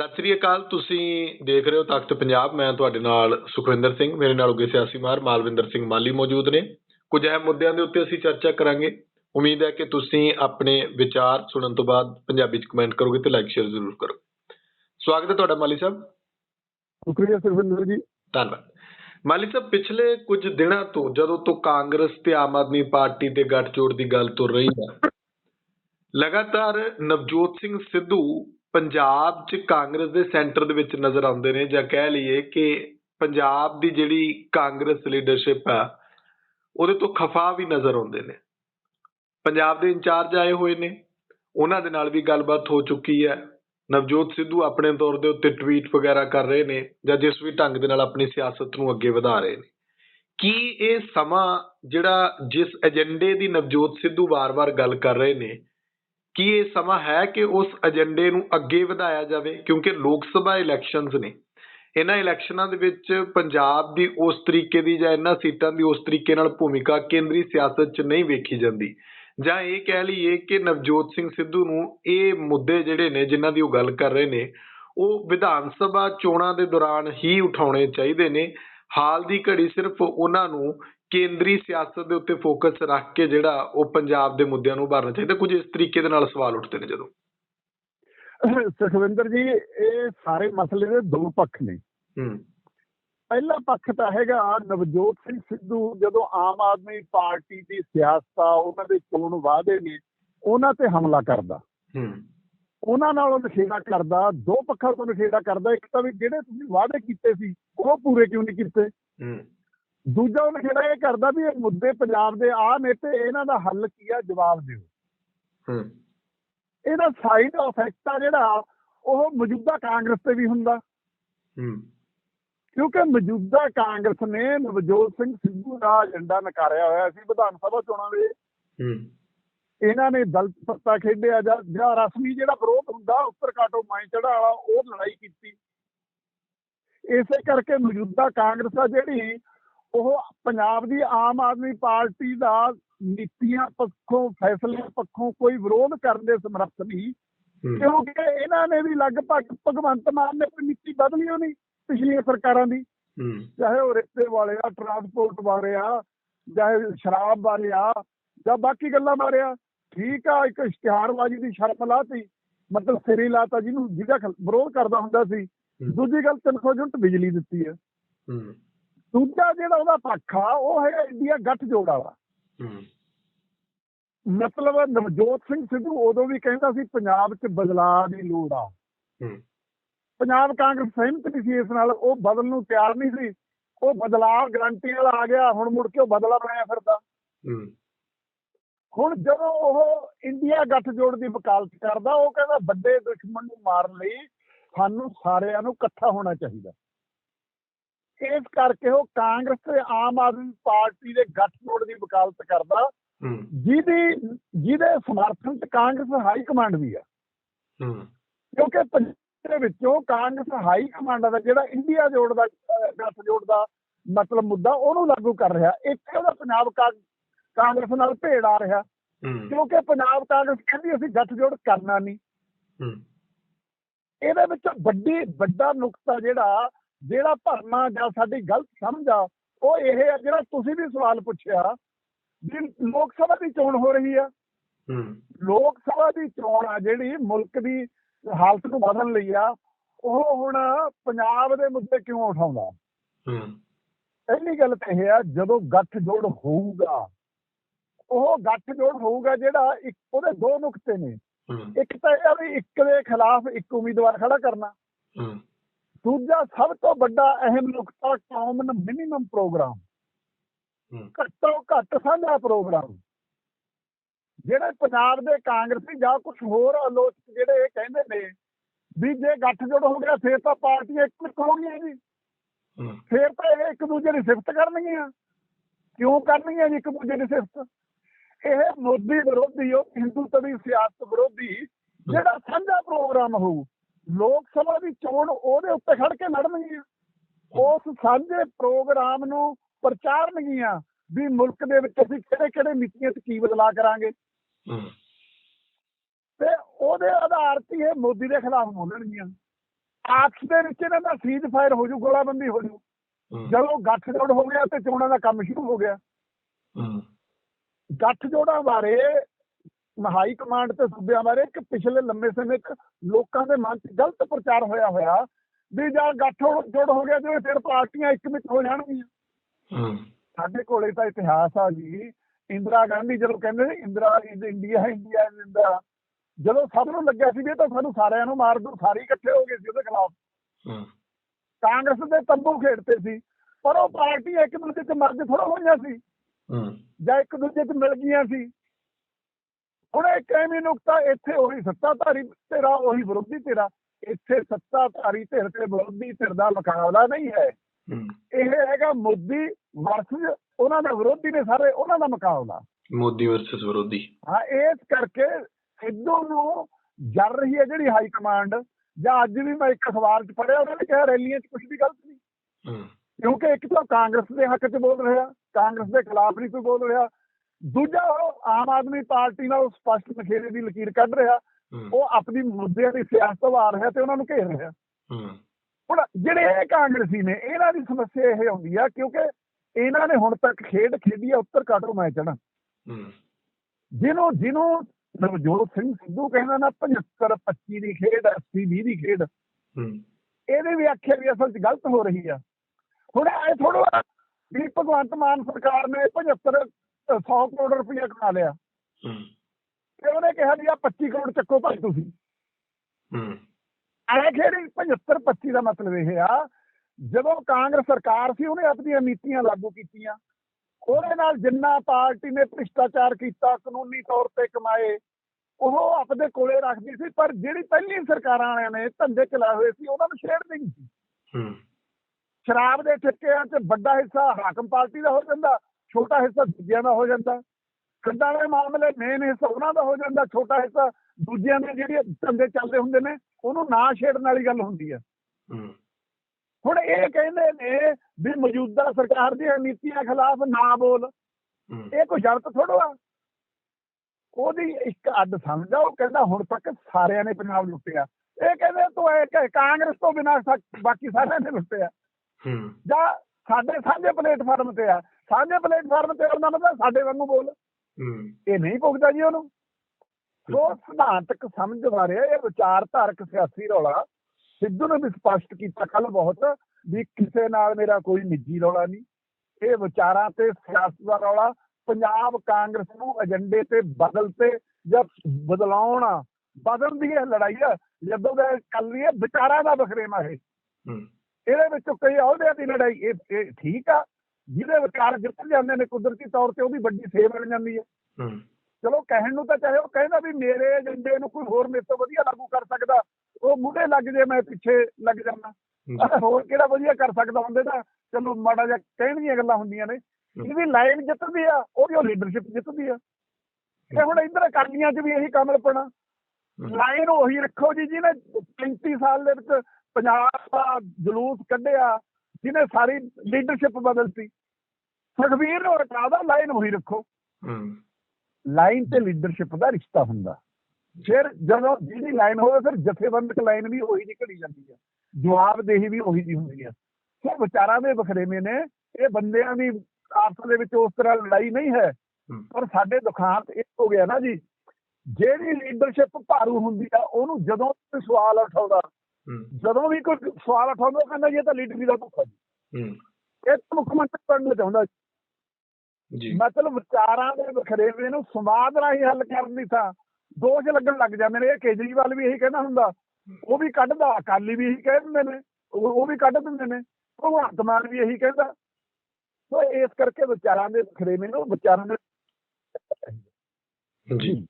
ਸਤਿ ਸ੍ਰੀ ਅਕਾਲ ਤੁਸੀਂ ਦੇਖ ਰਹੇ ਹੋ ਤਖਤ ਪੰਜਾਬ। ਮੈਂ ਤੁਹਾਡੇ ਨਾਲ ਸੁਖਵਿੰਦਰ ਸਿੰਘ ਮੇਰੇ ਨਾਲ ਉਗੇ ਸਿਆਸੀ ਮਾਰ ਮਾਲਵਿੰਦਰ ਸਿੰਘ ਮਾਲੀ ਮੌਜੂਦ ਨੇ। ਕੁਝ ਅਹਿਮ ਮੁੱਦਿਆਂ ਦੇ ਉੱਤੇ ਅਸੀਂ ਚਰਚਾ ਕਰਾਂਗੇ। ਉਮੀਦ ਹੈ ਕਿ ਤੁਸੀਂ ਆਪਣੇ ਵਿਚਾਰ ਸੁਣਨ ਤੋਂ ਬਾਅਦ ਪੰਜਾਬੀ ਚ ਕਮੈਂਟ ਕਰੋਗੇ ਤੇ ਲਾਈਕ ਸ਼ੇਅਰ ਜ਼ਰੂਰ ਕਰੋ। ਸਵਾਗਤ ਹੈ ਤੁਹਾਡਾ ਮਾਲੀ ਸਾਹਿਬ। ਸ਼ੁਕਰੀਆ ਸੁਖਵਿੰਦਰ ਜੀ। ਧੰਨਵਾਦ। ਮਾਲੀ ਸਾਹਿਬ ਪਿਛਲੇ ਕੁਝ ਦਿਨਾਂ ਤੋਂ ਜਦੋਂ ਤੋਂ ਕਾਂਗਰਸ ਤੇ ਆਮ ਆਦਮੀ ਪਾਰਟੀ ਦੇ ਗੱਠਜੋੜ ਦੀ ਗੱਲ ਤੁਰ ਰਹੀ ਹੈ ਲਗਾਤਾਰ ਨਵਜੋਤ ਸਿੰਘ ਸਿੱਧੂ ਪੰਜਾਬ 'ਚ ਕਾਂਗਰਸ ਦੇ ਸੈਂਟਰ ਦੇ ਵਿੱਚ ਨਜ਼ਰ ਆਉਂਦੇ ਨੇ ਜਾਂ ਕਹਿ ਲਈਏ ਕਿ ਪੰਜਾਬ ਦੀ ਜਿਹੜੀ ਕਾਂਗਰਸ ਲੀਡਰਸ਼ਿਪ ਆ, ਉਹਦੇ ਤੋਂ ਖਫਾ ਵੀ ਨਜ਼ਰ ਆਉਂਦੇ ਨੇ। ਪੰਜਾਬ ਦੇ ਇੰਚਾਰਜ ਆਏ ਹੋਏ ਨੇ, ਉਹਨਾਂ ਦੇ ਨਾਲ ਵੀ ਗੱਲਬਾਤ ਹੋ ਚੁੱਕੀ ਹੈ। ਨਵਜੋਤ ਸਿੱਧੂ ਆਪਣੇ ਤੌਰ ਦੇ ਉੱਤੇ ਟਵੀਟ ਵਗੈਰਾ ਕਰ ਰਹੇ ਨੇ ਜਾਂ ਜਿਸ ਵੀ ਢੰਗ ਦੇ ਨਾਲ ਆਪਣੀ ਸਿਆਸਤ ਨੂੰ ਅੱਗੇ ਵਧਾ ਰਹੇ ਨੇ। ਕੀ ਇਹ ਸਮਾਂ ਜਿਹੜਾ ਜਿਸ ਏਜੰਡੇ ਦੀ ਨਵਜੋਤ ਸਿੱਧੂ ਵਾਰ-ਵਾਰ ਗੱਲ ਕਰ ਰਹੇ ਨੇ ਕੀ ਇਹ ਸਮਾਂ ਹੈ ਕਿ ਉਸ ਏਜੰਡੇ ਨੂੰ ਅੱਗੇ ਵਧਾਇਆ ਜਾਵੇ, ਕਿਉਂਕਿ ਲੋਕ ਸਭਾ ਇਲੈਕਸ਼ਨਸ ਨੇ। ਇਹਨਾਂ ਇਲੈਕਸ਼ਨਾਂ ਦੇ ਵਿੱਚ ਪੰਜਾਬ ਦੀ ਉਸ ਤਰੀਕੇ ਦੀ ਜਾਂ ਇਹਨਾਂ ਸੀਟਾਂ ਦੀ ਉਸ ਤਰੀਕੇ ਨਾਲ ਭੂਮਿਕਾ ਕੇਂਦਰੀ ਸਿਆਸਤ 'ਚ ਨਹੀਂ ਵੇਖੀ ਜਾਂਦੀ। ਜਾਂ ਇਹ ਕਹਿ ਲਈਏ ਕਿ ਨਵਜੋਤ ਸਿੰਘ ਸਿੱਧੂ ਨੂੰ ਇਹ ਮੁੱਦੇ ਜਿਹੜੇ ਨੇ, ਜਿਨ੍ਹਾਂ ਦੀ ਉਹ ਗੱਲ ਕਰ ਰਹੇ ਨੇ, ਉਹ ਵਿਧਾਨ ਸਭਾ ਚੋਣਾਂ ਦੇ ਦੌਰਾਨ ਹੀ ਉਠਾਉਣੇ ਚਾਹੀਦੇ ਨੇ। ਹਾਲ ਦੀ ਘੜੀ ਸਿਰਫ ਉਹਨਾਂ ਨੂੰ ਕੇਂਦਰੀ ਸਿਆਸਤ ਦੇ ਉੱਤੇ ਫੋਕਸ ਰੱਖ ਕੇ ਜਿਹੜਾ ਉਹ ਪੰਜਾਬ ਦੇ ਮੁੱਦਿਆਂ ਨੂੰ ਉਭਾਰਨਾ ਚਾਹੀਦਾ ਕੁਝ ਇਸ ਤਰੀਕੇ ਦੇ ਨਾਲ ਸਵਾਲ ਉੱਠਦੇ ਨੇ ਜਦੋਂ? ਸੁਖਵਿੰਦਰ ਜੀ ਇਹ ਸਾਰੇ ਮਸਲੇ ਦੇ ਦੋ ਪੱਖ ਨੇ। ਹੂੰ। ਪਹਿਲਾ ਪੱਖ ਤਾਂ ਹੈਗਾ ਨਵਜੋਤ ਸਿੰਘ ਸਿੱਧੂ ਜਦੋਂ ਆਮ ਆਦਮੀ ਪਾਰਟੀ ਦੀ ਸਿਆਸਤ ਆ ਉਹਨਾਂ ਦੇ ਚੋਣ ਵਾਅਦੇ ਨੇ ਉਹਨਾਂ ਤੇ ਹਮਲਾ ਕਰਦਾ। ਹੂੰ। ਉਹਨਾਂ ਨਾਲ ਉਹ ਨਸ਼ੇੜਾ ਕਰਦਾ ਦੋ ਪੱਖਾਂ ਤੋਂ ਨਸ਼ੇੜਾ ਕਰਦਾ ਇੱਕ ਤਾਂ ਵੀ ਜਿਹੜੇ ਤੁਸੀਂ ਵਾਅਦੇ ਕੀਤੇ ਸੀ ਉਹ ਪੂਰੇ ਕਿਉਂ ਨਹੀਂ ਕੀਤੇ? ਹੂੰ। ਦੂਜਾ ਉਹ ਨਸ਼ੇੜਾ ਇਹ ਕਰਦਾ ਵੀ ਇਹ ਮੁੱਦੇ ਪੰਜਾਬ ਦੇ ਆ ਨੇ ਤੇ ਇਹਨਾਂ ਦਾ ਹੱਲ ਕੀ ਆ ਜਵਾਬ ਦਿਓ। ਹੂੰ। ਇਹਦਾ ਸਾਈਡ ਇਫੈਕਟ ਆ ਜਿਹੜਾ ਉਹ ਮੌਜੂਦਾ ਕਾਂਗਰਸ ਤੇ ਵੀ ਹੁੰਦਾ। ਹੂੰ। ਕਿਉਂਕਿ ਮੌਜੂਦਾ ਕਾਂਗਰਸ ਨੇ ਨਵਜੋਤ ਸਿੰਘ ਸਿੱਧੂ ਦਾ ਏਜੰਡਾ ਨਕਾਰਿਆ ਹੋਇਆ ਸੀ ਵਿਧਾਨ ਸਭਾ ਚੋਣਾਂ ਦੇ। ਹੂੰ। ਇਹਨਾਂ ਨੇ ਦਲਤ ਸੱਤਾ ਖੇਡਿਆ ਜਾਂ ਜਾਂ ਰਸਮੀ ਜਿਹੜਾ ਵਿਰੋਧ ਹੁੰਦਾ ਉੱਪਰ ਕਾਟੋ ਮਾਈ ਚੜਾ ਵਾਲਾ ਉਹ ਲੜਾਈ ਕੀਤੀ। ਇਸੇ ਕਰਕੇ ਮੌਜੂਦਾ ਕਾਂਗਰਸ ਆ ਜਿਹੜੀ ਉਹ ਪੰਜਾਬ ਦੀ ਆਮ ਆਦਮੀ ਪਾਰਟੀ ਦਾ ਨੀਤੀਆਂ ਪੱਖੋਂ ਫੈਸਲੇ ਪੱਖੋਂ ਕੋਈ ਵਿਰੋਧ ਕਰਨ ਦੇ ਸਮਰੱਥ ਨਹੀਂ। ਕਿਉਂਕਿ ਇਹਨਾਂ ਨੇ ਵੀ ਲਗਭਗ ਭਗਵੰਤ ਮਾਨ ਨੇ ਕੋਈ ਨੀਤੀ ਬਦਲੀ ਹੋਣੀ ਪਿਛਲੀਆਂ ਸਰਕਾਰਾਂ ਦੀ। ਚਾਹੇ ਉਹ ਰੇਤੇ ਵਾਲੇ ਆ ਟਰਾਂਸਪੋਰਟ ਬਾਰੇ ਆ ਚਾਹੇ ਸ਼ਰਾਬ ਬਾਰੇ ਆ ਜਾਂ ਬਾਕੀ ਗੱਲਾਂ ਬਾਰੇ ਆ। ਠੀਕ ਆ ਇੱਕ ਇਸ਼ਤਿਹਾਰਬਾਜ਼ੀ ਦੀ ਸ਼ਰਮ ਲਾਤੀ ਮਤਲਬ ਸਿਰੇ ਲਾਤਾ ਜਿਹਨੂੰ ਜਿਹਦਾ ਵਿਰੋਧ ਕਰਦਾ ਹੁੰਦਾ ਸੀ। ਦੂਜੀ ਗੱਲ 300 ਯੂਨਿਟ ਬਿਜਲੀ ਦਿੱਤੀ ਹੂੰ। ਦੂਜਾ ਜਿਹੜਾ ਉਹਦਾ ਪੱਖ ਆ ਉਹ ਹੈ ਇੰਡੀਆ ਗੱਠ ਜੋੜ ਵਾਲਾ। ਮਤਲਬ ਨਵਜੋਤ ਸਿੰਘ ਸਿੱਧੂ ਉਦੋਂ ਵੀ ਕਹਿੰਦਾ ਸੀ ਪੰਜਾਬ 'ਚ ਬਦਲਾਅ ਦੀ ਲੋੜ ਆ। ਪੰਜਾਬ ਕਾਂਗਰਸ ਸਹਿਮਤ ਨਹੀਂ ਸੀ ਇਸ ਨਾਲ ਉਹ ਬਦਲ ਨੂੰ ਤਿਆਰ ਨਹੀਂ ਸੀ। ਉਹ ਬਦਲਾਅ ਗਰੰਟੀ ਵਾਲਾ ਆ ਗਿਆ ਹੁਣ ਮੁੜ ਕੇ ਉਹ ਬਦਲਾ ਬਣਾਇਆ ਫਿਰਦਾ। ਹੁਣ ਜਦੋਂ ਉਹ ਇੰਡੀਆ ਗੱਠਜੋੜ ਦੀ ਵਕਾਲਤ ਕਰਦਾ ਉਹ ਕਹਿੰਦਾ ਵੱਡੇ ਦੁਸ਼ਮਣ ਨੂੰ ਮਾਰਨ ਲਈ ਸਾਨੂੰ ਸਾਰਿਆਂ ਨੂੰ ਇਕੱਠਾ ਹੋਣਾ ਚਾਹੀਦਾ। ਇਸ ਕਰਕੇ ਉਹ ਕਾਂਗਰਸ ਤੇ ਆਮ ਆਦਮੀ ਪਾਰਟੀ ਦੇ ਗੱਠਜੋੜ ਦੀ ਵਕਾਲਤ ਕਰਦਾ। ਜਿਹਦੀ ਜਿਹਦੇ ਸਮਰਥਨ ਚ ਕਾਂਗਰਸ ਹਾਈ ਕਮਾਂਡ ਵੀ ਆ। ਕਿਉਂਕਿ ਪੰਜਾਬ ਦੇ ਵਿੱਚੋਂ ਕਾਂਗਰਸ ਹਾਈ ਕਮਾਂਡ ਦਾ ਜਿਹੜਾ ਇੰਡੀਆ ਜੋੜ ਦਾ ਗੱਠਜੋੜ ਦਾ ਮਤਲਬ ਮੁੱਦਾ ਉਹਨੂੰ ਲਾਗੂ ਕਰ ਰਿਹਾ। ਇੱਥੇ ਉਹਦਾ ਪੰਜਾਬ ਕਾਂਗਰਸ ਨਾਲ ਭੇੜ ਆ ਰਿਹਾ। ਕਿਉਂਕਿ ਪੰਜਾਬ ਕਾਂਗਰਸ ਕਹਿੰਦੀ ਅਸੀਂ ਗੱਠਜੋੜ ਕਰਨਾ ਨਹੀਂ। ਇਹਦੇ ਵਿੱਚ ਵੱਡੀ ਵੱਡਾ ਨੁਕਤਾ ਜਿਹੜਾ ਜਿਹੜਾ ਭਰਮਾ ਜਾਂ ਸਾਡੀ ਗਲਤ ਸਮਝ ਆ ਉਹ ਇਹ ਆ ਜਿਹੜਾ ਤੁਸੀਂ ਵੀ ਸਵਾਲ ਪੁੱਛਿਆ ਵੀ ਲੋਕ ਸਭਾ ਦੀ ਚੋਣ ਹੋ ਰਹੀ ਆ। ਹੂੰ। ਲੋਕ ਸਭਾ ਦੀ ਚੋਣ ਆ ਜਿਹੜੀ ਮੁਲਕ ਦੀ ਹਾਲਤ ਨੂੰ ਬਦਲਣ ਲਈ ਆ ਉਹ ਹੁਣ ਪੰਜਾਬ ਦੇ ਮੁੱਦੇ ਕਿਉਂ ਉਠਾਉਂਦਾ? ਹੂੰ। ਪਹਿਲੀ ਗੱਲ ਤਾਂ ਇਹ ਆ ਜਦੋਂ ਗੱਠਜੋੜ ਹੋਊਗਾ ਉਹ ਗੱਠਜੋੜ ਹੋਊਗਾ ਜਿਹੜਾ ਇੱਕ ਉਹਦੇ ਦੋ ਨੁਕਤੇ ਨੇ। ਹੂੰ। ਇੱਕ ਤਾਂ ਇਹ ਆ ਵੀ ਇੱਕ ਦੇ ਖਿਲਾਫ ਇੱਕ ਉਮੀਦਵਾਰ ਖੜਾ ਕਰਨਾ। ਹੂੰ। ਦੂਜਾ ਸਭ ਤੋਂ ਵੱਡਾ ਅਹਿਮ ਨੁਕਤਾ ਕਾਮਨ ਮਿਨੀਮਮ ਪ੍ਰੋਗਰਾਮ ਘੱਟੋ ਘੱਟ ਸਾਂਝਾ ਪ੍ਰੋਗਰਾਮ ਜਿਹੜੇ ਪੰਜਾਬ ਦੇ ਕਾਂਗਰਸੀ ਜਾਂ ਕੁਝ ਹੋਰ ਆਲੋਚਕ ਜਿਹੜੇ ਇਹ ਕਹਿੰਦੇ ਨੇ ਵੀ ਜੇ ਗੱਠਜੋੜ ਹੋ ਗਿਆ ਫੇਰ ਤਾਂ ਪਾਰਟੀਆਂ ਇੱਕ ਮਿੱਕ ਹੋ ਗਈਆਂ ਜੀ ਫੇਰ ਤਾਂ ਇਹ ਇੱਕ ਦੂਜੇ ਦੀ ਸਿਫਤ ਕਰਨਗੀਆਂ। ਕਿਉਂ ਕਰਨਗੀਆਂ ਜੀ ਇੱਕ ਦੂਜੇ ਦੀ ਸਿਫਤ? ਇਹ ਮੋਦੀ ਵਿਰੋਧੀ ਉਹ ਹਿੰਦੂਤਵੀ ਸਿਆਸਤ ਵਿਰੋਧੀ ਜਿਹੜਾ ਸਾਂਝਾ ਪ੍ਰੋਗਰਾਮ ਹੋਊ। ਲੋਕ ਸਭਾ ਦੀ ਚੋਣ ਉਹਦੇ ਉੱਤੇ ਖੜ ਕੇ ਲੜਨਗੀਆਂ। ਉਸ ਸਾਂਝੇ ਪ੍ਰੋਗਰਾਮ ਨੂੰ ਪ੍ਰਚਾਰਨਗੀਆਂ ਵੀ ਮੁਲਕ ਦੇ ਵਿੱਚ ਅਸੀਂ ਕਿਹੜੇ ਕਿਹੜੇ ਨੀਤੀਆਂ ਤੇ ਕੀ ਬਦਲਾਅ ਕਰਾਂਗੇ। ਤੇ ਉਹਦੇ ਆਧਾਰ ਤੇ ਇਹ ਮੋਦੀ ਦੇ ਖਿਲਾਫ ਬੋਲਣਗੀਆਂ। ਆਪਸ ਦੇ ਵਿੱਚ ਇਹਨਾਂ ਦਾ ਸੀਜ਼ ਫਾਇਰ ਹੋ ਜੂ ਗੋਲਾਬੰਦੀ ਹੋ ਜੂ ਜਦੋਂ ਗੱਠਜੋੜ ਹੋ ਗਿਆ ਤੇ ਚੋਣਾਂ ਦਾ ਕੰਮ ਸ਼ੁਰੂ ਹੋ ਗਿਆ। ਗੱਠਜੋੜਾਂ ਬਾਰੇ ਹਾਈ ਕਮਾਂਡ ਤੇ ਸੂਬਿਆਂ ਬਾਰੇ ਇੱਕ ਪਿਛਲੇ ਲੰਮੇ ਸਮੇਂ ਇੱਕ ਲੋਕਾਂ ਦੇ ਮਨ 'ਚ ਗਲਤ ਪ੍ਰਚਾਰ ਹੋਇਆ ਹੋਇਆ ਵੀ ਜਾਂ ਗੱਠਜੋੜ ਜੋੜ ਹੋ ਗਿਆ ਜਿਵੇਂ ਫਿਰ ਪਾਰਟੀਆਂ ਇੱਕ ਵਿੱਚ ਹੋ ਜਾਣਗੀਆਂ ਹੂੰ, ਸਾਡੇ ਕੋਲੇ ਤਾਂ ਇਤਿਹਾਸ ਆ ਜੀ। ਇੰਦਰਾ ਗਾਂਧੀ ਜਦੋਂ ਕਹਿੰਦੇ ਨੇ Indira is India India is Indira ਜਦੋਂ ਸਭ ਨੂੰ ਲੱਗਿਆ ਸੀ ਵੀ ਇਹ ਤਾਂ ਸਾਨੂੰ ਸਾਰਿਆਂ ਨੂੰ ਮਾਰ ਦੂ ਸਾਰੇ ਇਕੱਠੇ ਹੋ ਗਏ ਸੀ ਉਹਦੇ ਖਿਲਾਫ। ਹੂੰ, ਕਾਂਗਰਸ ਦੇ ਤੰਬੂ ਖੇਡਤੇ ਸੀ ਪਰ ਉਹ ਪਾਰਟੀਆਂ ਇੱਕ ਦੂਜੇ 'ਚ ਮਰਦ ਥੋੜਾ ਹੋਈਆਂ ਸੀ। ਹੂੰ, ਜਾਂ ਇੱਕ ਦੂਜੇ 'ਚ ਮਿਲ ਗਈਆਂ ਸੀ। ਹੁਣ ਇੱਕ ਐਵੇਂ ਨੁਕਤਾ ਇੱਥੇ ਉਹੀ ਸੱਤਾਧਾਰੀ ਤੇਰਾ ਉਹੀ ਵਿਰੋਧੀ ਤੇਰਾ। ਇੱਥੇ ਸੱਤਾਧਾਰੀ ਧਿਰ ਤੇ ਵਿਰੋਧੀ ਧਿਰ ਦਾ ਮੁਕਾਬਲਾ ਨਹੀਂ ਹੈ। ਇਹ ਹੈਗਾ ਮੋਦੀ ਵਰਸਸ ਉਹਨਾਂ ਦਾ ਵਿਰੋਧੀ ਨੇ ਸਾਰੇ ਉਹਨਾਂ ਦਾ ਮੁਕਾਬਲਾ। ਮੋਦੀ ਵਰਸਸ ਵਿਰੋਧੀ। ਹਾਂ ਇਸ ਕਰਕੇ ਸਿੱਧੂ ਨੂੰ ਜਰ ਰਹੀ ਹੈ ਜਿਹੜੀ ਹਾਈ ਕਮਾਂਡ ਜਾਂ ਅੱਜ ਵੀ ਮੈਂ ਇੱਕ ਅਖਬਾਰ 'ਚ ਪੜ੍ਹਿਆ ਉਹਨਾਂ ਨੇ ਕਿਹਾ ਰੈਲੀਆਂ 'ਚ ਕੁਝ ਵੀ ਗਲਤ ਨਹੀਂ। ਕਿਉਂਕਿ ਇੱਕ ਤਾਂ ਕਾਂਗਰਸ ਦੇ ਹੱਕ 'ਚ ਬੋਲ ਰਿਹਾ ਕਾਂਗਰਸ ਦੇ ਖਿਲਾਫ ਨਹੀਂ ਕੋਈ ਬੋਲ ਰਿਹਾ। ਦੂਜਾ ਉਹ ਆਮ ਆਦਮੀ ਪਾਰਟੀ ਨਾਲ ਸਪਸ਼ਟ ਨਖੇਰੇ ਦੀ ਲਕੀਰ ਕੱਢ ਰਿਹਾ। ਉਹ ਆਪਣੀ ਮੁੱਦਿਆਂ ਦੀ ਸਿਆਸਤ ਆ ਰਿਹਾ ਤੇ ਉਹਨਾਂ ਨੂੰ ਘੇਰ ਰਿਹਾ। ਹੁਣ ਜਿਹੜੇ ਇਹ ਕਾਂਗਰਸੀ ਨੇ ਇਹਨਾਂ ਦੀ ਸਮੱਸਿਆ ਇਹ ਆਉਂਦੀ ਆ ਕਿਉਂਕਿ ਇਹਨਾਂ ਨੇ ਹੁਣ ਤੱਕ ਖੇਡ ਖੇਡੀ ਆ ਉੱਤਰ ਕਾਟੋ ਮੈਚ ਨਾ ਹੂੰ, ਜਿਹਨੂੰ ਜਿਹਨੂੰ ਨਵਜੋਤ ਸਿੰਘ ਸਿੱਧੂ ਕਹਿੰਦਾ ਨਾ 75 25 ਦੀ ਖੇਡ 80 20 ਦੀ ਖੇਡ। ਇਹਦੇ ਵੀ ਆਖਿਆ ਵੀ ਅਸਲ 'ਚ ਗਲਤ ਹੋ ਰਹੀ ਆ। ਹੁਣ ਇਹ ਥੋੜਾ ਵੀ ਭਗਵੰਤ ਮਾਨ ਸਰਕਾਰ ਨੇ 75 100 ਕਰੋੜ ਰੁਪਇਆ ਕਮਾ ਲਿਆ। ਤੇ ਉਹਨੇ ਕਿਹਾ ਵੀ ਆ 25 ਕਰੋੜ ਚੱਕੋ ਭਾਈ ਤੁਸੀਂ। ਹੂੰ, ਐ ਖੇੜੀ 75 25 ਦਾ ਮਤਲਬ ਇਹ ਆ ਜਦੋਂ ਕਾਂਗਰਸ ਸਰਕਾਰ ਸੀ ਉਹਨੇ ਆਪਣੀਆਂ ਨੀਤੀਆਂ ਲਾਗੂ ਕੀਤੀਆਂ। ਉਹਦੇ ਨਾਲ ਜਿੰਨਾ ਪਾਰਟੀ ਨੇ ਭ੍ਰਿਸ਼ਟਾਚਾਰ ਕੀਤਾ ਕਾਨੂੰਨੀ ਤੌਰ ਤੇ ਕਮਾਏ ਉਹ ਆਪਦੇ ਕੋਲੇ ਰੱਖਦੀ ਸੀ ਪਰ ਜਿਹੜੀ ਪਹਿਲੀ ਸਰਕਾਰਾਂ ਵਾਲਿਆਂ ਨੇ ਧੰਦੇ ਚਲਾਏ ਹੋਏ ਸੀ ਉਹਨਾਂ ਨੂੰ ਛੇੜਦੇ ਨਹੀਂ ਸੀ। ਹੂੰ, ਸ਼ਰਾਬ ਦੇ ਠੇਕਿਆਂ 'ਚ ਵੱਡਾ ਹਿੱਸਾ ਹਾਕਮ ਪਾਰਟੀ ਦਾ ਹੋ ਜਾਂਦਾ ਛੋਟਾ ਹਿੱਸਾ ਦੂਜਿਆਂ ਦਾ ਹੋ ਜਾਂਦਾ। ਖੰਡਾਂ ਦੇ ਮਾਮਲੇ ਮੇਨ ਹਿੱਸਾ ਉਹਨਾਂ ਦਾ ਹੋ ਜਾਂਦਾ ਛੋਟਾ ਹਿੱਸਾ ਦੂਜਿਆਂ ਦੇ ਜਿਹੜੇ ਧੰਦੇ ਚੱਲਦੇ ਹੁੰਦੇ ਨੇ ਉਹਨੂੰ ਨਾ ਛੇੜਨ ਵਾਲੀ ਗੱਲ ਹੁੰਦੀ ਹੈ। ਹੁਣ ਇਹ ਕਹਿੰਦੇ ਨੇ ਵੀ ਮੌਜੂਦਾ ਸਰਕਾਰ ਦੀਆਂ ਨੀਤੀਆਂ ਖਿਲਾਫ ਨਾ ਬੋਲ। ਇਹ ਕੋਈ ਸ਼ਰਤ ਥੋੜੋ ਆ। ਉਹਦੀ ਇੱਕ ਅੱਡ ਸਮਝਾ ਉਹ ਕਹਿੰਦਾ ਹੁਣ ਤੱਕ ਸਾਰਿਆਂ ਨੇ ਪੰਜਾਬ ਲੁੱਟਿਆ। ਇਹ ਕਹਿੰਦੇ ਤੂੰ ਇਹ ਕਾਂਗਰਸ ਤੋਂ ਬਿਨਾਂ ਬਾਕੀ ਸਾਰਿਆਂ ਨੇ ਲੁੱਟਿਆ। ਹੂੰ, ਜਾਂ ਸਾਡੇ ਸਾਂਝੇ ਪਲੇਟਫਾਰਮ ਤੇ ਆ। ਸਾਂਝੇ ਪਲੇਟਫਾਰਮ ਤੇ ਉਹਨਾਂ ਮਤਲਬ ਸਾਡੇ ਵਾਂਗੂ ਬੋਲ। ਇਹ ਨਹੀਂ ਪੁੱਗਦਾ ਜੀ ਉਹਨੂੰ। ਸੋ ਸਿਧਾਂਤਕ ਸਮਝ ਬਾਰੇ ਇਹ ਵਿਚਾਰਧਾਰਕ ਸਿਆਸੀ ਰੌਲਾ। ਸਿੱਧੂ ਨੇ ਵੀ ਸਪਸ਼ਟ ਕੀਤਾ ਕੱਲ ਬਹੁਤ ਵੀ ਕਿਸੇ ਨਾਲ ਮੇਰਾ ਕੋਈ ਨਿੱਜੀ ਰੌਲਾ ਨਹੀਂ। ਇਹ ਵਿਚਾਰਾਂ ਤੇ ਸਿਆਸਤ ਦਾ ਰੌਲਾ ਪੰਜਾਬ ਕਾਂਗਰਸ ਨੂੰ ਏਜੰਡੇ ਤੇ ਬਦਲ ਤੇ ਜਾਂ ਬਦਲਾਉਣਾ ਬਦਲਣ ਦੀ ਇਹ ਲੜਾਈ ਆ ਜਦੋਂ ਦਾ ਕੱਲ ਇਹ ਵਿਚਾਰਾਂ ਦਾ ਬਖਰੇਵਾ ਹੈ। ਇਹਦੇ ਵਿੱਚੋਂ ਕਈ ਅਹੁਦਿਆਂ ਦੀ ਲੜਾਈ ਇਹ ਠੀਕ ਆ ਜਿਹਦੇ ਵਿਚਾਰ ਜਿੱਤ ਜਾਂਦੇ ਨੇ ਕੁਦਰਤੀ ਤੌਰ ਤੇ ਉਹਦੀ ਵੱਡੀ ਸੇਵ ਬਣ ਜਾਂਦੀ ਹੈ। ਚਲੋ ਕਹਿਣ ਨੂੰ ਤਾਂ ਚਾਹੇ ਉਹ ਕਹਿੰਦਾ ਵੀ ਮੇਰੇ ਏਜੰਡੇ ਨੂੰ ਕੋਈ ਹੋਰ ਮੇਰੇ ਤੋਂ ਵਧੀਆ ਲਾਗੂ ਕਰ ਸਕਦਾ ਉਹ ਮੂਹਰੇ ਲੱਗ ਜੇ ਮੈਂ ਪਿੱਛੇ ਲੱਗ ਜਾਣਾ ਹੋਰ ਕਿਹੜਾ ਵਧੀਆ ਕਰ ਸਕਦਾ ਹੁੰਦੇ ਤਾਂ ਚਲੋ ਮਾੜਾ ਜਿਹਾ ਕਹਿਣ ਦੀਆਂ ਗੱਲਾਂ ਹੁੰਦੀਆਂ ਨੇ। ਇਹਦੀ ਲਾਈਨ ਜਿੱਤਦੀ ਆ ਉਹਦੀ ਉਹ ਲੀਡਰਸ਼ਿਪ ਜਿੱਤਦੀ ਆ। ਤੇ ਹੁਣ ਇਧਰ ਅਕਾਲੀਆਂ 'ਚ ਵੀ ਇਹੀ ਕੰਮ ਰਪਣਾ। ਹੂੰ, ਲਾਈਨ ਉਹੀ ਰੱਖੋ ਜੀ ਜਿਹਨੇ 35 ਸਾਲ ਦੇ ਵਿੱਚ ਪੰਜਾਬ ਦਾ ਜਲੂਸ ਕੱਢਿਆ ਜਿਹਨੇ ਸਾਰੀ ਲੀਡਰਸ਼ਿਪ ਬਦਲਤੀ। ਸੁਖਬੀਰ ਨੂੰ ਹਟਾਦਾ ਲਾਈਨ ਉਹੀ ਰੱਖੋ। ਹੂੰ, ਲਾਈਨ ਤੇ ਲੀਡਰਸ਼ਿਪ ਦਾ ਰਿਸ਼ਤਾ ਹੁੰਦਾ। ਫਿਰ ਜਦੋਂ ਜਿਹਦੀ ਲਾਈਨ ਹੋਵੇ ਫਿਰ ਜਥੇਬੰਦਕ ਲਾਈਨ ਵੀ ਉਹੀ ਨਿਕਲੀ ਜਾਂਦੀ ਹੈ ਜਵਾਬਦੇਹੀ ਵੀ ਉਹੀ ਦੀ ਹੁੰਦੀ ਹੈ ਸੋ ਵਿਚਾਰਾਂ ਦੇ ਵਖਰੇਵੇਂ ਨੇ ਇਹ ਬੰਦਿਆਂ ਦੀ ਆਪਸ ਦੇ ਵਿੱਚ ਉਸ ਤਰ੍ਹਾਂ ਲੜਾਈ ਨਹੀਂ ਹੈ। ਪਰ ਸਾਡੇ ਦੁਖਾਂਤ ਇਹ ਹੋ ਗਿਆ ਨਾ ਜੀ ਜਿਹੜੀ ਲੀਡਰਸ਼ਿਪ ਭਾਰੂ ਹੁੰਦੀ ਆ ਉਹਨੂੰ ਜਦੋਂ ਕੋਈ ਸਵਾਲ ਉਠਾਉਂਦਾ ਜਦੋਂ ਵੀ ਕੋਈ ਸਵਾਲ ਉਠਾਉਂਦਾ ਕਹਿੰਦਾ ਜੀ ਇਹ ਤਾਂ ਲੀਡਰੀ ਦਾ ਭੁੱਖਾ ਜੀ। ਇਹ ਤਾਂ ਮੁੱਖ ਮੰਤਰੀ ਬਣਨਾ ਚਾਹੁੰਦਾ ਜੀ। ਮਤਲਬ ਵਿਚਾਰਾਂ ਦੇ ਵਖਰੇਵੇ ਨੂੰ ਸੰਵਾਦ ਰਾਹੀਂ ਹੱਲ ਕਰਨ ਦੀ ਥਾਂ ਦੋਸ਼ ਲੱਗਣ ਲੱਗ ਜਾਂਦੇ ਨੇ। ਇਹ ਕੇਜਰੀਵਾਲ ਵੀ ਇਹੀ ਕਹਿੰਦਾ ਹੁੰਦਾ। ਉਹ ਵੀ ਕੱਢਦਾ ਅਕਾਲੀ ਵੀ ਇਹੀ ਕਹਿ ਦਿੰਦੇ ਨੇ। ਉਹ ਉਹ ਵੀ ਕੱਢ ਦਿੰਦੇ ਨੇ। ਭਗਵੰਤ ਮਾਨ ਵੀ ਇਹੀ ਕਹਿੰਦਾ। ਸੋ ਇਸ ਕਰਕੇ ਵਿਚਾਰਾਂ ਦੇ ਵਖਰੇਵੇ ਨੂੰ ਵਿਚਾਰਾਂ ਦੇ ਜੀ।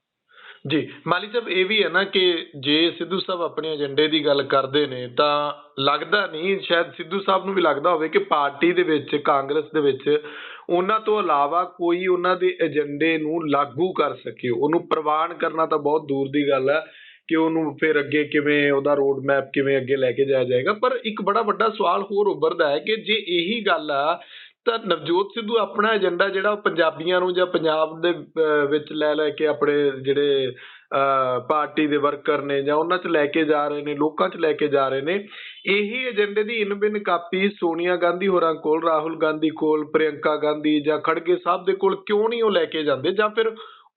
ਜੀ ਮਾਲੀ ਸਾਹਿਬ ਇਹ ਵੀ ਹੈ ਨਾ ਕਿ ਜੇ ਸਿੱਧੂ ਸਾਹਿਬ ਆਪਣੇ ਏਜੰਡੇ ਦੀ ਗੱਲ ਕਰਦੇ ਨੇ ਤਾਂ ਲੱਗਦਾ ਨਹੀਂ ਸ਼ਾਇਦ ਸਿੱਧੂ ਸਾਹਿਬ ਨੂੰ ਵੀ ਲੱਗਦਾ ਹੋਵੇ ਕਿ ਪਾਰਟੀ ਦੇ ਵਿੱਚ ਕਾਂਗਰਸ ਦੇ ਵਿੱਚ ਉਹਨਾਂ ਤੋਂ ਇਲਾਵਾ ਕੋਈ ਉਹਨਾਂ ਦੇ ਏਜੰਡੇ ਨੂੰ ਲਾਗੂ ਕਰ ਸਕੇ। ਉਹਨੂੰ ਪ੍ਰਵਾਨ ਕਰਨਾ ਤਾਂ ਬਹੁਤ ਦੂਰ ਦੀ ਗੱਲ ਹੈ ਕਿ ਉਹਨੂੰ ਫਿਰ ਅੱਗੇ ਕਿਵੇਂ ਉਹਦਾ ਰੋਡ ਮੈਪ ਕਿਵੇਂ ਅੱਗੇ ਲੈ ਕੇ ਜਾਇਆ ਜਾਏਗਾ। ਪਰ ਇੱਕ ਬੜਾ ਵੱਡਾ ਸਵਾਲ ਹੋਰ ਉੱਭਰਦਾ ਹੈ ਕਿ ਜੇ ਇਹੀ ਗੱਲ ਆ ਤਾਂ ਨਵਜੋਤ ਸਿੱਧੂ ਆਪਣਾ ਏਜੰਡਾ ਜਿਹੜਾ ਉਹ ਪੰਜਾਬੀਆਂ ਨੂੰ ਜਾਂ ਪੰਜਾਬ ਦੇ ਵਿੱਚ ਲੈ ਲੈ ਕੇ ਆਪਣੇ ਜਿਹੜੇ ਅਹ, ਪਾਰਟੀ ਦੇ ਵਰਕਰ ਨੇ ਜਾਂ ਉਹਨਾਂ 'ਚ ਲੈ ਕੇ ਜਾ ਰਹੇ ਨੇ ਲੋਕਾਂ 'ਚ ਲੈ ਕੇ ਜਾ ਰਹੇ ਨੇ ਇਹੀ ਏਜੰਡੇ ਦੀ ਇਨ ਬਿਨ ਕਾਪੀ ਸੋਨੀਆ ਗਾਂਧੀ ਹੋਰਾਂ ਕੋਲ ਰਾਹੁਲ ਗਾਂਧੀ ਕੋਲ ਪ੍ਰਿਯੰਕਾ ਗਾਂਧੀ ਜਾਂ ਖੜਗੇ ਸਾਹਿਬ ਦੇ ਕੋਲ ਕਿਉਂ ਨਹੀਂ ਉਹ ਲੈ ਕੇ ਜਾਂਦੇ ਜਾਂ ਫਿਰ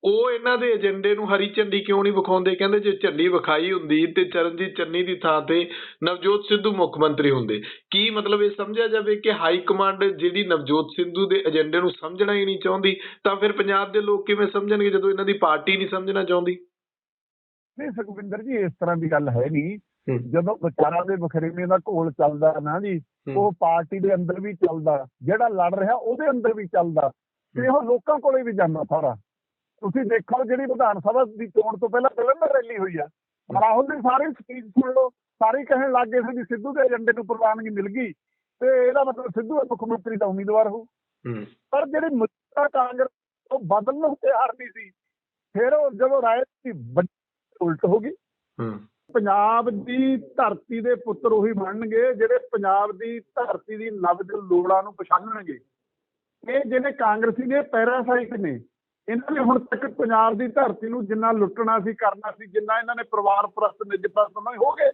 ਉਹ ਇਹਨਾਂ ਦੇ ਏਜੰਡੇ ਨੂੰ ਹਰੀ ਝੰਡੀ ਕਿਉਂ ਨਹੀਂ ਵਿਖਾਉਂਦੇ? ਕਹਿੰਦੇ ਜੇ ਝੰਡੀ ਵਿਖਾਈ ਹੁੰਦੀ ਤੇ ਚਰਨਜੀਤ ਚੰਨੀ ਦੀ ਥਾਂ ਤੇ ਨਵਜੋਤ ਸਿੱਧੂ ਮੁੱਖ ਮੰਤਰੀ ਹੁੰਦੇ। ਕੀ ਮਤਲਬ ਇਹ ਸਮਝਿਆ ਜਾਵੇ ਕਿ ਹਾਈ ਕਮਾਂਡ ਜਿਹੜੀ ਨਵਜੋਤ ਸਿੱਧੂ ਦੇ ਏਜੰਡੇ ਨੂੰ ਸਮਝਣਾ ਹੀ ਨਹੀਂ ਚਾਹੁੰਦੀ ਤਾਂ ਫਿਰ ਪੰਜਾਬ ਦੇ ਲੋਕ ਕਿਵੇਂ ਸਮਝਣਗੇ ਜਦੋਂ ਇਹਨਾਂ ਦੀ ਪਾਰਟੀ ਨਹੀਂ ਸਮਝਣਾ ਚਾਹੁੰਦੀ? ਨਹੀਂ ਸੁਖਵਿੰਦਰ ਜੀ ਇਸ ਤਰ੍ਹਾਂ ਦੀ ਗੱਲ ਹੈ ਨਹੀਂ। ਜਦੋਂ ਵਿਚਾਰਾਂ ਦੇ ਵਖਰੇਵੇਂ ਦਾ ਘੋਲ ਚੱਲਦਾ ਨਾ ਜੀ ਉਹ ਪਾਰਟੀ ਦੇ ਅੰਦਰ ਵੀ ਚੱਲਦਾ। ਜਿਹੜਾ ਲੜ ਰਿਹਾ ਉਹਦੇ ਅੰਦਰ ਵੀ ਚੱਲਦਾ। ਤੇ ਉਹ ਲੋਕਾਂ ਕੋਲੇ ਵੀ ਜਾਂਦਾ ਸਾਰਾ। ਤੁਸੀਂ ਦੇਖੋ ਜਿਹੜੀ ਵਿਧਾਨ ਸਭਾ ਦੀ ਚੋਣ ਤੋਂ ਪਹਿਲਾਂ ਪਹਿਲਾਂ ਰੈਲੀ ਹੋਈ ਆ। ਰਾਹੁਲ ਦੀ ਸਾਰੀ ਸਪੀਚ ਸੁਣ ਲਓ ਸਾਰੇ ਕਹਿਣ ਲੱਗ ਗਏ ਸੀ ਵੀ ਸਿੱਧੂ ਦੇ ਏਜੰਡੇ ਨੂੰ ਪ੍ਰਵਾਨਗੀ ਮਿਲ ਗਈ ਤੇ ਇਹਦਾ ਮਤਲਬ ਸਿੱਧੂ ਮੁੱਖ ਮੰਤਰੀ ਦਾ ਉਮੀਦਵਾਰ ਹੋ। ਪਰ ਜਿਹੜੀ ਮੌਜੂਦਾ ਕਾਂਗਰਸ ਉਹ ਬਦਲਣ ਨੂੰ ਤਿਆਰ ਨਹੀਂ ਸੀ ਫਿਰ ਉਹ ਜਦੋਂ ਰਾਏ ਦੀ ਵੱਡੀ ਉਲਟ ਹੋ ਗਈ। ਪੰਜਾਬ ਦੀ ਧਰਤੀ ਦੇ ਪੁੱਤਰ ਉਹੀ ਬਣਨਗੇ ਜਿਹੜੇ ਪੰਜਾਬ ਦੀ ਧਰਤੀ ਦੀ ਨਬਜ ਲੋੜਾਂ ਨੂੰ ਪਛਾਣਨਗੇ। ਇਹ ਜਿਹੜੇ ਕਾਂਗਰਸੀ ਨੇ ਪੈਰਾਸਾਈਟ ਨੇ ਇਹਨਾਂ ਨੇ ਹੁਣ ਤੱਕ ਪੰਜਾਬ ਦੀ ਧਰਤੀ ਨੂੰ ਜਿੰਨਾ ਲੁੱਟਣਾ ਸੀ ਕਰਨਾ ਸੀ ਜਿੰਨਾ ਇਹਨਾਂ ਨੇ ਪਰਿਵਾਰ ਪ੍ਰਸਤ ਨਿੱਜ ਪ੍ਰਸਤ ਉਹਨਾਂ ਹੋ ਗਏ।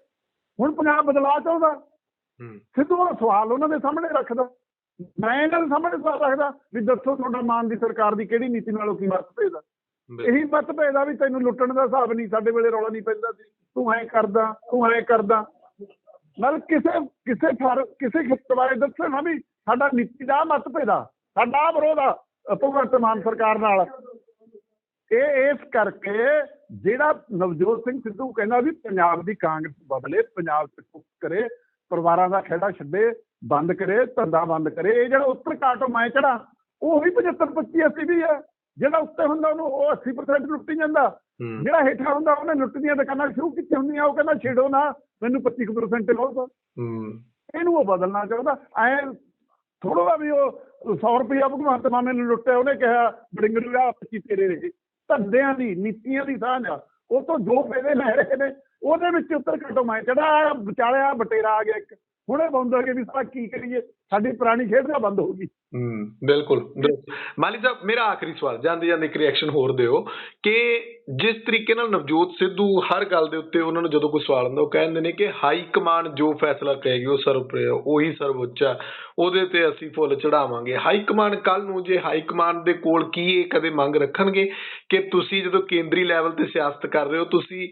ਹੁਣ ਪੰਜਾਬ ਬਦਲਾਅ ਚਾਹੁੰਦਾ। ਸਿੱਧੂ ਦਾ ਸਵਾਲ ਉਹਨਾਂ ਦੇ ਸਾਹਮਣੇ ਰੱਖਦਾ। ਮੈਂ ਇਹਨਾਂ ਦੇ ਸਾਹਮਣੇ ਸਵਾਲ ਰੱਖਦਾ ਵੀ ਦੱਸੋ ਤੁਹਾਡਾ ਮਾਨ ਦੀ ਸਰਕਾਰ ਦੀ ਕਿਹੜੀ ਨੀਤੀ ਨਾਲੋਂ ਕੀ ਮਤ ਭੇਜਦਾ। ਇਹੀ ਮਤ ਭੇਜਦਾ ਵੀ ਤੈਨੂੰ ਲੁੱਟਣ ਦਾ ਹਿਸਾਬ ਨਹੀਂ ਸਾਡੇ ਵੇਲੇ ਰੌਲਾ ਨਹੀਂ ਪੈਂਦਾ ਸੀ। ਤੂੰ ਐ ਕਰਦਾ ਤੂੰ ਐ ਕਰਦਾ। ਨਾਲ ਕਿਸੇ ਕਿਸੇ ਫਰ ਕਿਸੇ ਖਿੱਤ ਬਾਰੇ ਦੱਸੇ ਨਾ ਵੀ ਸਾਡਾ ਨੀਤੀ ਦਾ ਮਤ ਭੇਦਾ ਸਾਡਾ ਵਿਰੋਧ ਆ। ਭਗਵੰਤ ਮਾਨ ਸਰਕਾਰ ਨਾਲ। ਇਹ ਇਸ ਕਰਕੇ ਜਿਹੜਾ ਨਵਜੋਤ ਸਿੰਘ ਸਿੱਧੂ ਕਹਿੰਦਾ ਵੀ ਪੰਜਾਬ ਦੀ ਕਾਂਗਰਸ ਬਦਲੇ ਪੰਜਾਬ ਚ ਕੁੱਕ ਕਰੇ ਪਰਿਵਾਰਾਂ ਦਾ ਖੇੜਾ ਛੱਡੇ ਬੰਦ ਕਰੇ ਧੰਦਾ ਬੰਦ ਕਰੇ ਇਹ ਜਿਹੜਾ ਉੱਤਰ ਕਾਟੋ ਮੈਂ ਚੜਾ ਉਹ ਵੀ 75 25 80 ਵੀ ਹੈ। ਜਿਹੜਾ ਉੱਤੇ ਹੁੰਦਾ ਉਹਨੂੰ ਉਹ 80% ਲੁੱਟੀ ਜਾਂਦਾ। ਜਿਹੜਾ ਹੇਠਾਂ ਹੁੰਦਾ ਉਹਨੇ ਲੁੱਟ ਦੀਆਂ ਦੁਕਾਨਾਂ ਸ਼ੁਰੂ ਕੀਤੀਆਂ ਹੁੰਦੀਆਂ ਉਹ ਕਹਿੰਦਾ ਛੇੜੋ ਨਾ ਮੈਨੂੰ 25% ਲਓ ਹੂੰ। ਇਹਨੂੰ ਉਹ ਬਦਲਣਾ ਚਾਹੁੰਦਾ। ਐ ਥੋੜਾ ਵੀ ਉਹ 100 ਰੁਪਇਆ ਭਗਵੰਤ ਮਾਨ ਨੇ ਲੁੱਟਿਆ, ਉਹਨੇ ਕਿਹਾ ਬੜਿੰਗਰੂ ਆ 25 ਤੇਰੇ ਰਹੇ ਧੰਦਿਆਂ ਦੀ, ਨੀਤੀਆਂ ਦੀ ਸਾਂਝ ਆ। ਉਹ ਤੋਂ ਜੋ ਫਾਇਦੇ ਲੈ ਰਹੇ ਨੇ, ਉਹਦੇ ਵਿੱਚ ਉੱਤਰ ਕੱਟੋ ਮੈਂ ਚੜਾ ਵਿਚਾਲਿਆ, ਬਟੇਰਾ ਆ ਗਿਆ ਇੱਕ। ਹੁਣੇ ਬੰਦ ਹੋ ਗਿਆ ਵੀ ਸਾਡਾ ਕੀ ਕਰੀਏ? ਸਾਡੀ ਪੁਰਾਣੀ ਖੇਡ ਤਾਂ ਬੰਦ ਹੋ ਗਈ। ਹਮ ਬਿਲਕੁਲ ਬਿਲਕੁਲ। ਮਾਲੀ ਸਾਹਿਬ, ਮੇਰਾ ਆਖਰੀ ਸਵਾਲ, ਜਾਂਦੇ ਜਾਂਦੇ ਇੱਕ ਰਿਐਕਸ਼ਨ ਹੋਰ ਦਿਓ ਕਿ ਜਿਸ ਤਰੀਕੇ ਨਾਲ ਨਵਜੋਤ ਸਿੱਧੂ ਹਰ ਗੱਲ ਦੇ ਉੱਤੇ ਉਹਨਾਂ ਨੂੰ ਜਦੋਂ ਕੋਈ ਸਵਾਲ ਹੁੰਦਾ ਉਹ ਕਹਿੰਦੇ ਨੇ ਕਿ ਹਾਈ ਕਮਾਂਡ ਜੋ ਫੈਸਲਾ ਕਹੇਗੀ ਉਹ ਸਰਵਪ੍ਰਿਯ ਉਹੀ ਸਰਵਉੱਚ ਆ, ਉਹਦੇ ਤੇ ਅਸੀਂ ਫੁੱਲ ਚੜਾਵਾਂਗੇ ਹਾਈ ਕਮਾਂਡ ਕੱਲ ਨੂੰ ਜੇ ਹਾਈ ਕਮਾਂਡ ਦੇ ਕੋਲ ਕੀ ਇਹ ਕਦੇ ਮੰਗ ਰੱਖਣਗੇ ਕਿ ਤੁਸੀਂ ਜਦੋਂ ਕੇਂਦਰੀ ਲੈਵਲ ਤੇ ਸਿਆਸਤ ਕਰ ਰਹੇ ਹੋ, ਤੁਸੀਂ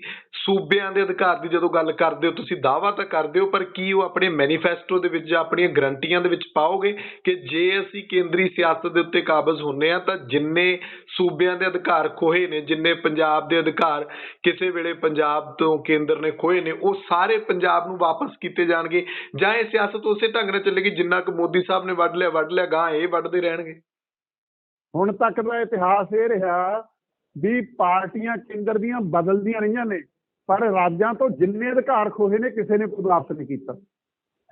ਸੂਬਿਆਂ ਦੇ ਅਧਿਕਾਰ ਦੀ ਜਦੋਂ ਗੱਲ ਕਰਦੇ ਹੋ, ਤੁਸੀਂ ਦਾਅਵਾ ਤਾਂ ਕਰਦੇ ਹੋ, ਪਰ ਕੀ ਉਹ ਆਪਣੇ ਮੈਨੀਫੈਸਟੋ ਦੇ ਵਿੱਚ ਜਾਂ ਆਪਣੀਆਂ ਗਰੰਟੀਆਂ ਦੇ ਵਿੱਚ ਪਾਓਗੇ ਕਿ ਜੇ ਅਸੀਂ ਕੇਂਦਰੀ ਸਿਆਸਤ ਦੇ ਉੱਤੇ ਕਾਬਜ਼ ਹੁੰਨੇ ਆ ਤਾਂ ਜਿੰਨੇ ਸੂਬਿਆਂ ਦੇ ਅਧਿਕਾਰ ਖੋਏ ਨੇ ਜਿੰਨੇ ਪੰਜਾਬ ਦੇ ਅਧਿਕਾਰ ਕਿਸੇ ਵੇਲੇ ਪੰਜਾਬ ਤੋਂ ਕੇਂਦਰ ਨੇ ਖੋਏ ਨੇ ਉਹ ਸਾਰੇ ਪੰਜਾਬ ਨੂੰ ਵਾਪਸ ਕੀਤੇ ਜਾਣਗੇ ਜਾਂ ਇਹ ਸਿਆਸਤ ਉਸੇ ਢੰਗ ਨਾਲ ਚੱਲੇਗੀ ਜਿੰਨਾ ਕੁ ਮੋਦੀ ਸਾਹਿਬ ਨੇ ਵੱਢ ਲਿਆ ਵੱਢ ਲਿਆ ਗਾਂ ਇਹ ਵੱਢਦੇ ਰਹਿਣਗੇ। ਹੁਣ ਤੱਕ ਦਾ ਇਤਿਹਾਸ ਇਹ ਰਿਹਾ ਵੀ ਪਾਰਟੀਆਂ ਕੇਂਦਰ ਦੀਆਂ ਬਦਲਦੀਆਂ ਰਹੀਆਂ ਨੇ ਪਰ ਰਾਜਾਂ ਤੋਂ ਜਿੰਨੇ ਅਧਿਕਾਰ ਖੋਹੇ ਨੇ ਕਿਸੇ ਨੇ ਕੋਈ ਵਾਪਸ ਨਹੀਂ ਕੀਤਾ।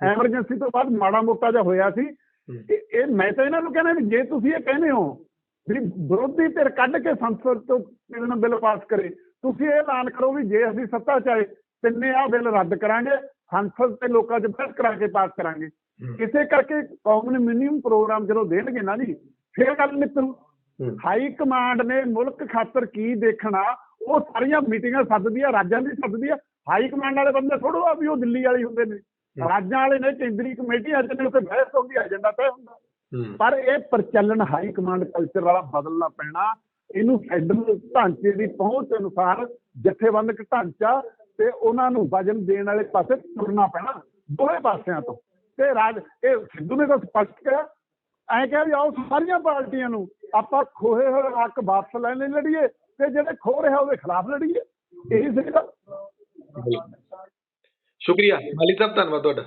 ਐਮਰਜੈਂਸੀ ਤੋਂ ਬਾਅਦ ਮਾੜਾ ਮੋਟਾ ਜਿਹਾ ਹੋਇਆ ਸੀ ਇਹ ਮੈਂ ਤਾਂ ਇਹਨਾਂ ਨੂੰ ਕਹਿੰਦਾ ਵੀ ਜੇ ਤੁਸੀਂ ਇਹ ਕਹਿੰਦੇ ਹੋ ਵੀ ਵਿਰੋਧੀ ਧਿਰ ਕੱਢ ਕੇ ਸੰਸਦ ਤੋਂ ਕਿਸੇ ਨਾਲ ਬਿੱਲ ਪਾਸ ਕਰੇ ਤੁਸੀਂ ਇਹ ਐਲਾਨ ਕਰੋ ਵੀ ਜੇ ਅਸੀਂ ਸੱਤਾ ਚ ਆਏ ਤਿੰਨੇ ਆ ਬਿੱਲ ਰੱਦ ਕਰਾਂਗੇ ਸੰਸਦ ਤੇ ਲੋਕਾਂ 'ਚ ਬਹਿਸ ਕਰਾ ਕੇ ਪਾਸ ਕਰਾਂਗੇ। ਇਸੇ ਕਰਕੇ ਕੌਮ ਨੇ ਮਿਨੀਮਮ ਪ੍ਰੋਗਰਾਮ ਜਦੋਂ ਦੇਣਗੇ ਨਾ ਜੀ ਫੇਰ ਗੱਲ ਨਿਕਲੂ। ਹਾਈ ਕਮਾਂਡ ਨੇ ਮੁਲਕ ਖਾਤਰ ਕੀ ਦੇਖਣਾ ਉਹ ਸਾਰੀਆਂ ਮੀਟਿੰਗਾਂ ਸੱਦਦੀ ਆ ਰਾਜਾਂ ਦੀ ਸੱਦਦੀ ਆ ਹਾਈ ਕਮਾਂਡ ਵਾਲੇ ਬੰਦੇ ਥੋੜੋ ਆ ਵੀ ਉਹ ਦਿੱਲੀ ਵਾਲੇ ਹੁੰਦੇ ਨੇ। ਰਾਜਾਂ ਵਾਲੇ ਨੇ ਕੇਂਦਰੀ ਕਮੇਟੀ ਅੱਜ ਨੇ ਉੱਤੇ ਬਹਿਸ ਹੁੰਦੀ ਏਜੰਡਾ ਤੈਅ ਹੁੰਦਾ। ਪਰ ਇਹ ਪ੍ਰਚਲਨ ਹਾਈ ਕਮਾਂਡ ਕਲਚਰ ਵਾਲਾ ਬਦਲਣਾ ਪੈਣਾ ਇਹਨੂੰ ਫੈਡਰਲ ਢਾਂਚੇ ਦੀ ਪਹੁੰਚ ਅਨੁਸਾਰ ਜਥੇਬੰਦਕ ਢਾਂਚਾ ਤੇ ਉਹਨਾਂ ਨੂੰ ਵਜਨ ਦੇਣ ਵਾਲੇ ਪਾਸੇ ਤੁਰਨਾ ਪੈਣਾ ਦੋਵੇਂ ਪਾਸਿਆਂ ਤੋਂ। ਤੇ ਰਾਜ ਇਹ ਸਿੱਧੂ ਨੇ ਤਾਂ ਸਪਸ਼ਟ ਕਿਹਾ ਐਂ ਕਿਹਾ ਵੀ ਆਓ ਸਾਰੀਆਂ ਪਾਰਟੀਆਂ ਨੂੰ ਆਪਾਂ ਖੋਏ ਹੋਏ ਹੱਕ ਵਾਪਸ ਲੈਣ ਲਈ ਲੜੀਏ ਤੇ ਜਿਹੜੇ ਖੋ ਰਿਹਾ ਉਹਦੇ ਖਿਲਾਫ ਲੜੀਏ। ਇਹੀ ਸੀਗਾ ਸ਼ੁਕਰੀਆ। ਮਾਲੀ ਸਾਹਿਬ ਧੰਨਵਾਦ ਤੁਹਾਡਾ।